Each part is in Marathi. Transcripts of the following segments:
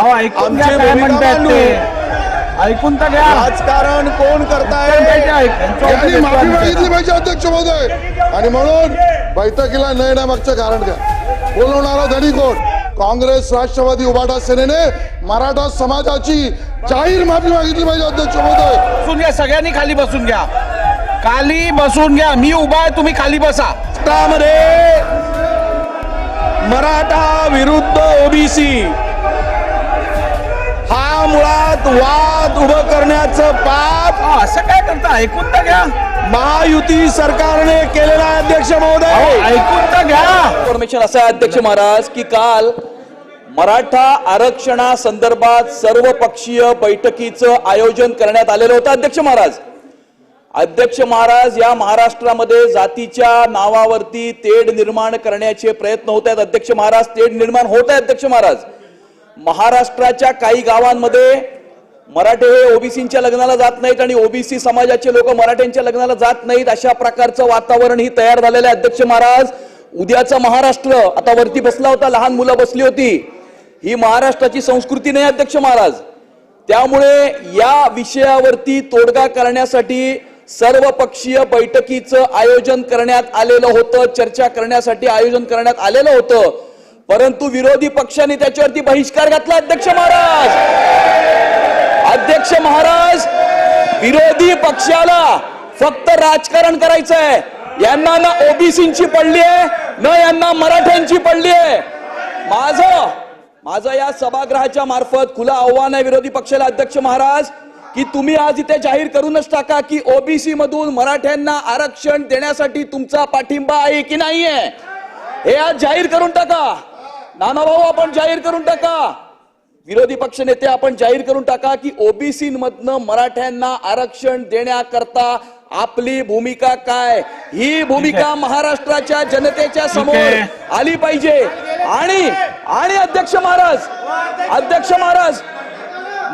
अहो ऐकून घ्या आमची काय भूमिका मांडू. ते. ऐकून तर घ्या. राजकारण कोण करताय? त्यांच्या ऐक- यांच्या त्यांनी ऐकून माफी घेतलं मागितली पाहिजे अध्यक्ष महोदय. आणि म्हणून बैठकीला न येण्यामागचं कारण काय बोलवणारा धनी कोण? काँग्रेस राष्ट्रवादी उभाटा सेनेने मराठा समाजाची जाहीर माफी मागितली पाहिजे अध्यक्ष महोदय. बसून घ्या सगळ्यांनी खाली बसून घ्या. खाली बसून घ्या. मी उभा आहे तुम्ही खाली बसा. महाराष्ट्रामध्ये मराठा विरुद्ध ओबीसी. हा मुळात वाद उभं करण्याचं पाप अहो, असं काय करता? ऐकून तर घ्या. महायुती सरकारने केलेला आहे, अध्यक्ष महोदय. ऐकून तर घ्या. इन्फॉर्मेशन असं आहे अध्यक्ष महाराज की काल मराठा आरक्षणासंदर्भात सर्व पक्षीय बैठकीचं आयोजन करण्यात आलेलं होतं अध्यक्ष महाराज. अध्यक्ष महाराज या महाराष्ट्रामध्ये जातीच्या नावावरती तेढ निर्माण करण्याचे प्रयत्न होत आहेत अध्यक्ष महाराज. तेढ निर्माण होत आहे अध्यक्ष महाराज. महाराष्ट्राच्या काही गावांमध्ये मराठे हे ओबीसीच्या लग्नाला जात नाहीत आणि ओबीसी समाजाचे लोक मराठ्यांच्या लग्नाला जात नाहीत अशा प्रकारचं वातावरण ही तयार झालेलं आहे. अध्यक्ष महाराज उद्याचा महाराष्ट्र आता वरती बसला होता लहान मुलं बसली होती. ही महाराष्ट्राची संस्कृती नाही अध्यक्ष महाराज. त्यामुळे या विषयावरती तोडगा करण्यासाठी सर्व पक्षीय बैठकीचं आयोजन करण्यात आलेलं होतं चर्चा करण्यासाठी आयोजन करण्यात आलेलं होतं. परंतु विरोधी पक्षाने त्याच्यावरती बहिष्कार घातला अध्यक्ष महाराज. अध्यक्ष महाराज विरोधी पक्षाला फक्त राजकारण करायचंय. यांना ना ओबीसीची पडली आहे न यांना मराठ्यांची पडली आहे. माझं माझं या सभागृहाच्या मार्फत खुला आव्हान आहे विरोधी पक्षाला अध्यक्ष महाराज की तुम्ही आज इथे जाहीर करूनच टाका की ओबीसी मधून मराठ्यांना आरक्षण देण्यासाठी तुमचा पाठिंबा आहे की नाहीये. हे आज जाहीर करून टाका. नाना भाऊ आपण जाहीर करून टाका. विरोधी पक्ष नेते आपण जाहीर करून टाका की ओबीसी मधनं मराठ्यांना आरक्षण देण्याकरता आपली भूमिका काय? ही भूमिका महाराष्ट्राच्या जनतेच्या समोर. आली पाहिजे. आणि आणि अध्यक्ष महाराज अध्यक्ष महाराज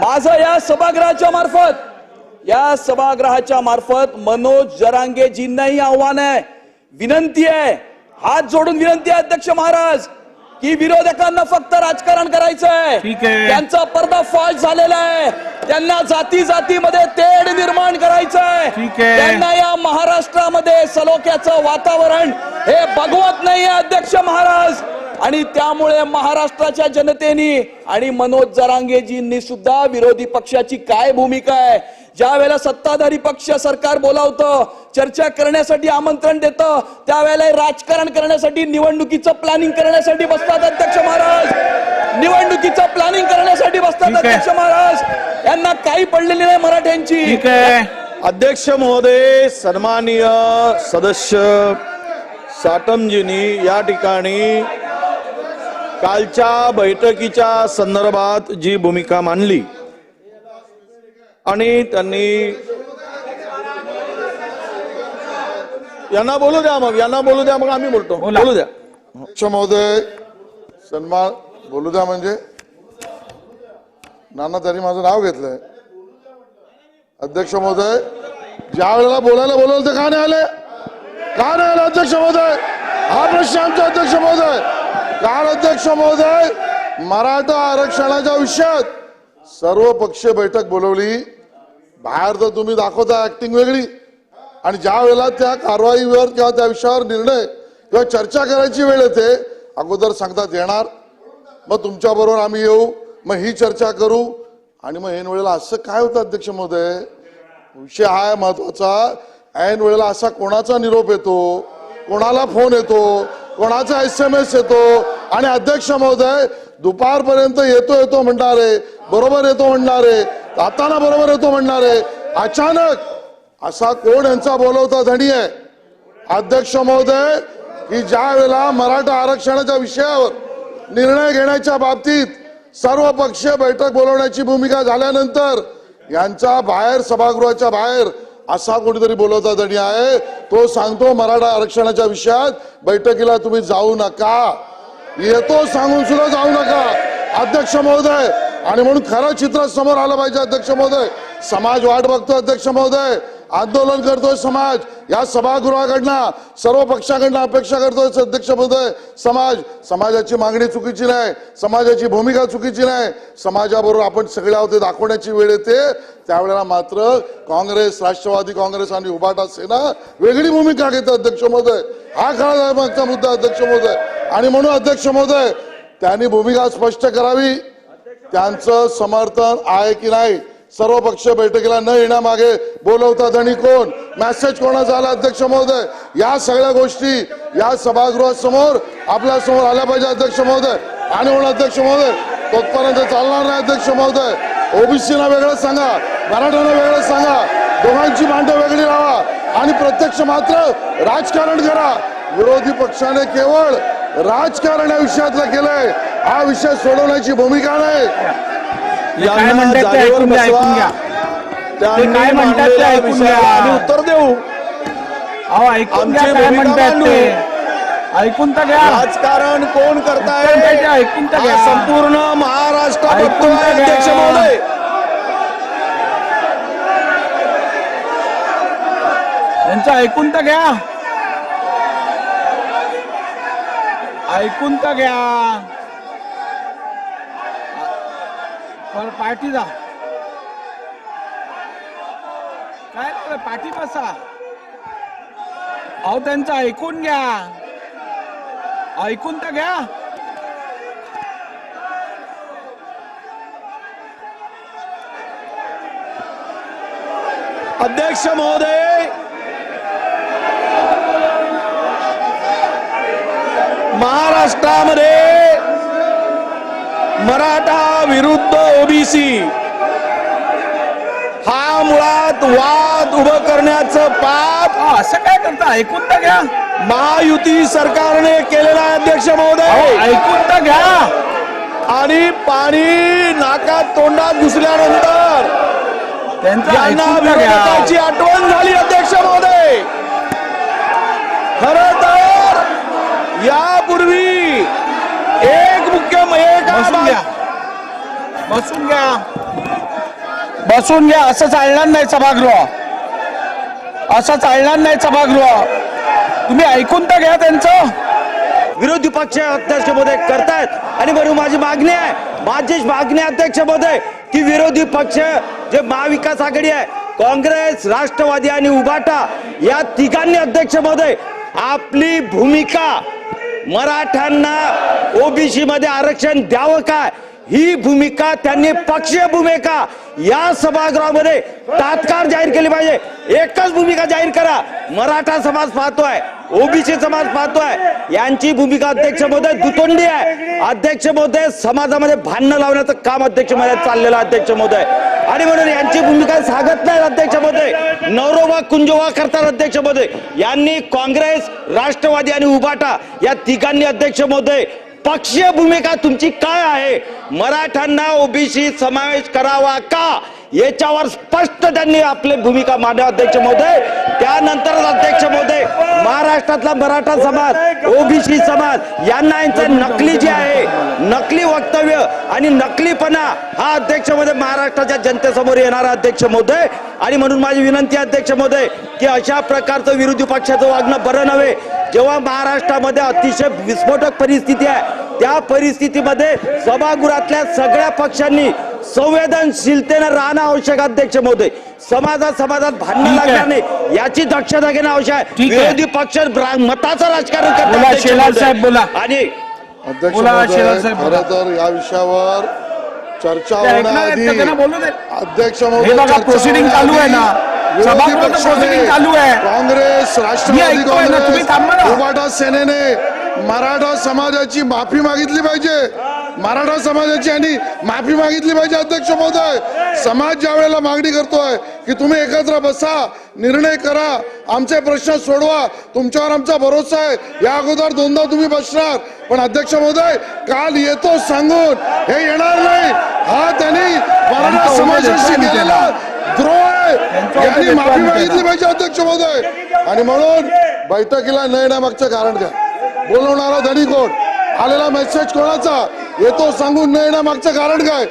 माझं या सभागृहाच्या मार्फत या सभागृहाच्या मार्फत मनोज जरांगेजींनाही आव्हान आहे. विनंती आहे. हात जोडून विनंती आहे अध्यक्ष महाराज. की विरोधकांना फक्त राजकारण करायचं आहे. त्यांचा पर्दाफाश झालेला आहे त्यांना जाती जातीमध्ये तेढ निर्माण करायचं आहे ठीक आहे. त्यांना या महाराष्ट्रामध्ये सलोख्याचं वातावरण हे बघवत नाहीये अध्यक्ष महाराज आणि त्यामुळे महाराष्ट्राच्या जनतेने आणि मनोज जरांगेजींनी सुद्धा विरोधी पक्षाची काय भूमिका आहे ज्या वेळेला सत्ताधारी पक्ष सरकार बोलावतं चर्चा करण्यासाठी आमंत्रण देतं त्यावेळेला राजकारण करण्यासाठी निवडणुकीचं प्लॅनिंग करण्यासाठी बसतात अध्यक्ष महाराज. निवडणुकीचं प्लॅनिंग करण्यासाठी बसतात. अध्यक्ष महाराज. यांना काही पडलेली नाही मराठ्यांची. ठीक आहे. अध्यक्ष महोदय सन्माननीय सदस्य साटमजींनी या ठिकाणी कालच्या बैठकीच्या संदर्भात जी भूमिका मांडली आणि त्यांनी यांना बोलू द्या मग यांना बोलू द्या मग आम्ही बोलतो. बोला. द्या. अध्यक्ष महोदय सन्मान बोलू द्या म्हणजे. नाना त्यांनी माझं नाव घेतलंय. अध्यक्ष महोदय ज्या वेळेला बोलायला बोलवलं ते का नाही आले? का नाही आले अध्यक्ष महोदय? हा प्रश्न आमचा अध्यक्ष महोदय. काल अध्यक्ष महोदय मराठा आरक्षणाच्या विषयात सर्व पक्षीय बैठक बोलवली. बाहेर तर तुम्ही दाखवता ऍक्टिंग वेगळी आणि ज्या वेळेला त्या कारवाईवर किंवा त्या विषयावर निर्णय किंवा चर्चा करायची वेळ येते अगोदर सांगतात येणार. मग तुमच्याबरोबर आम्ही येऊ. मग ही चर्चा करू. आणि मग ऐन वेळेला असं काय होतं अध्यक्ष महोदय? विषय हा महत्त्वाचा ऐन वेळेला असा कोणाचा निरोप येतो? कोणाला फोन येतो? कोणाचा एस एम एस येतो? आणि अध्यक्ष महोदय दुपारपर्यंत येतो येतो म्हणणारे बरोबर येतो म्हणणारे जाताना बरोबर येतो आहे अचानक असा कोण यांचा बोलवता धणी आहे अध्यक्ष महोदय की ज्या वेळेला मराठा आरक्षणाच्या विषयावर निर्णय घेण्याच्या बाबतीत सर्व पक्षीय बैठक बोलवण्याची भूमिका झाल्यानंतर यांचा बाहेर सभागृहाच्या बाहेर असा कोणीतरी बोलवता धणी आहे. तो सांगतो मराठा आरक्षणाच्या विषयात बैठकीला तुम्ही जाऊ नका. येतो सांगून सुद्धा जाऊ नका. अध्यक्ष महोदय. आणि म्हणून खरं चित्र समोर आलं पाहिजे अध्यक्ष महोदय. समाज वाट बघतो अध्यक्ष महोदय. आंदोलन करतोय समाज. या सभागृहाकडनं सर्व पक्षाकडनं अपेक्षा करतोय अध्यक्ष महोदय. समाज समाजाची मागणी चुकीची नाही. समाजाची भूमिका चुकीची नाही. समाजाबरोबर आपण सगळ्या होते दाखवण्याची वेळ येते. त्यावेळेला मात्र काँग्रेस राष्ट्रवादी काँग्रेस आणि उभाटा सेना वेगळी भूमिका घेते अध्यक्ष महोदय. हा खरा मागचा मुद्दा अध्यक्ष महोदय. आणि म्हणून अध्यक्ष महोदय त्यांनी भूमिका स्पष्ट करावी. त्यांचं समर्थन आहे की नाही सर्व पक्ष बैठकीला न येण्यामागे बोलवतात आणि कोण? मेसेज कोणाचा आला अध्यक्ष महोदय? या सगळ्या गोष्टी या सभागृहासमोर आपल्यासमोर आल्या पाहिजे अध्यक्ष महोदय. आणि म्हणून अध्यक्ष महोदय तोपर्यंत चालणार नाही अध्यक्ष महोदय. ओबीसीना वेगळं सांगा मराठ्यांना वेगळं सांगा दोघांची भांडं वेगळी लावा आणि प्रत्यक्ष मात्र राजकारण करा. विरोधी पक्षाने केवळ राजकारण या विषयातलं केलंय हा विषय सोडवण्याची भूमिका नाही. त्यांनी मांडलेल्या. विषयाला आम्ही उत्तर देऊ आमची भूमिका मांडू. ऐकून तर घ्या राजकारण कोण करताय ऐकून तर घ्या. संपूर्ण महाराष्ट्र ऐकून बघतोय. अध्यक्ष महोदय यांचं ऐकून तर घ्या ऐकून तर घ्या. पर पाठी जा. काय पार्टी पाठी बसा. अहो त्यांचं ऐकून घ्या. ऐकून तर घ्या. अध्यक्ष महोदय महाराष्ट्रामध्ये मराठा विरुद्ध ओबीसी हा मुळात वाद उभं करण्याचं पाप असं काय करता? ऐकून तर घ्या. महायुती सरकारने केलेला आहे अध्यक्ष महोदय. ऐकून तर घ्या. आणि पाणी नाकात तोंडात घुसल्यानंतर त्यांचं विरोधकाची आठवण झाली अध्यक्ष महोदय. खर तर यापूर्वी बसून घ्या. बसून घ्या. बसून घ्या. असं चालणार नाही सभागृह. असं चालणार नाही सभागृह. तुम्ही ऐकून तर घ्या त्यांचं. विरोधी पक्ष अध्यक्ष महोदय करतायत. आणि बरोबर माझी मागणी आहे माझी मागणी अध्यक्ष महोदय की विरोधी पक्ष जे महाविकास आघाडी आहे काँग्रेस राष्ट्रवादी आणि उभाटा या तिघांनी अध्यक्ष महोदय आपली भूमिका मराठ्यांना ओबीसी मध्ये आरक्षण द्यावं काय ही भूमिका त्यांनी पक्षीय भूमिका या सभागृहामध्ये तात्काळ जाहीर केली पाहिजे. एकच भूमिका जाहीर करा. मराठा समाज पाहतोय ओबीसी समाज पाहतोय. यांची भूमिका अध्यक्ष महोदय दुतोंडी आहे. अध्यक्ष महोदय समाजामध्ये भांडणं लावण्याचं काम अध्यक्ष महोदय चाललेलं अध्यक्ष महोदय. आणि म्हणून यांची भूमिका सांगत नाही अध्यक्ष नवरोबा कुंजोबा करतात अध्यक्ष यांनी काँग्रेस राष्ट्रवादी आणि उभाटा या तिघांनी अध्यक्ष महोदय पक्षीय भूमिका तुमची काय आहे? मराठ्यांना ओबीसी समावेश करावा का? याच्यावर स्पष्ट त्यांनी आपली भूमिका मांडा अध्यक्ष महोदय. त्यानंतरच अध्यक्ष महोदय महाराष्ट्रातला मराठा समाज ओबीसी समाज यांना यांचं नकली जे आहे नकली वक्तव्य आणि नकलीपणा हा अध्यक्ष महोदय महाराष्ट्राच्या जनतेसमोर येणारा अध्यक्ष महोदय. आणि म्हणून माझी विनंती अध्यक्ष महोदय की अशा प्रकारचं विरोधी पक्षाचं वागणं बरं नव्हे. जेव्हा महाराष्ट्रामध्ये अतिशय विस्फोटक परिस्थिती आहे त्या परिस्थितीमध्ये सभागृहातल्या सगळ्या पक्षांनी संवेदनशीलतेने राहणं आवश्यक अध्यक्ष महोदय समाजात समाजात भांडणं. लागणार नाही याची दक्षता घेणं आवश्यक आहे ठीक आहे. विरोधी पक्ष मताचं राजकारण करतात, बोला, अध्यक्ष शेलार महोदय. साहेब, बोला. आणि अध्यक्ष बोला, महोदय शेलार साहेब, बोला. खरं तर या विषयावर चर्चा ते ऐकणार आहेत होण्याआधी का? त्यांना बोलू दे. अध्यक्ष हे महोदय बघा, चर्चा proceeding चालू आहे ना. होण्याआधी विरोधी सभागृहाचं पक्षाने proceeding चालू आहे. काँग्रेस राष्ट्रवादी ऐकतोय ना, तुम्ही थांबा ना. काँग्रेस उभाटा सेनेने मराठा समाजाची माफी मागितली पाहिजे मराठा समाजाची आणि माफी मागितली पाहिजे अध्यक्ष महोदय. समाज ज्या वेळेला मागणी करतोय की तुम्ही एकत्र बसा निर्णय करा आमचे प्रश्न सोडवा तुमच्यावर आमचा भरोसा आहे. या अगोदर दोनदा तुम्ही बसणार. पण अध्यक्ष महोदय काल येतो सांगून हे येणार नाही. हा त्यांनी मराठा समाजाशी केलेला द्रोह आहे. त्यांचा यांनी माफी मागितली. पाहिजे अध्यक्ष महोदय. आणि म्हणून बैठकीला न येण्यामागचं कारण काय बोलवणारा धनी कोण? आलेला मेसेज कोणाचा? येतो सांगून न येण्यामागचं कारण काय?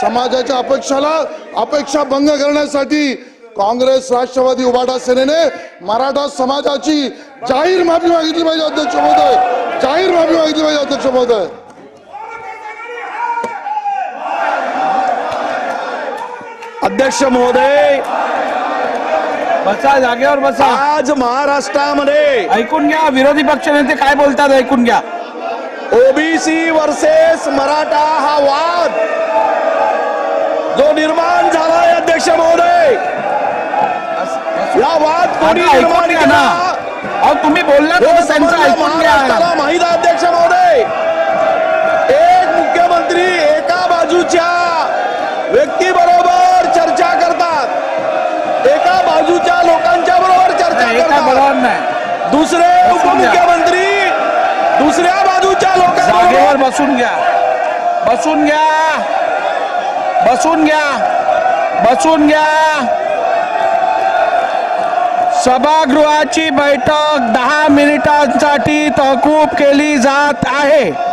समाजाच्या अपेक्षाला अपेक्षा भंग करण्यासाठी काँग्रेस राष्ट्रवादी उभाटा सेनेने मराठा समाजाची जाहीर माफी मागितली पाहिजे अध्यक्ष महोदय. जाहीर माफी मागितली पाहिजे अध्यक्ष महोदय. अध्यक्ष महोदय. बसा जागेवर बसा. आज महाराष्ट्रामध्ये ऐकून घ्या विरोधी पक्षनेते काय बोलतात ऐकून घ्या. ओबीसी वर्सेस मराठा हा वाद जो निर्माण झालाय अध्यक्ष महोदय. या वाद कोणी निर्माण केला? तुम्ही बोलला त्यांचं माहीत आहे अध्यक्ष महोदय. एक मुख्यमंत्री एका बाजूच्या व्यक्तीबरोबर चर्चा करतात. एका बाजूच्या लोकांच्या बरोबर चर्चा बरोबर करतात दुसरे. उपमुख्यमंत्री दुसऱ्या बाजूच्या लोकांवर बसून घ्या. बसून घ्या. बसून घ्या. बसून घ्या. सभागृहाची बैठक दहा मिनिटांसाठी तहकूब केली जात आहे.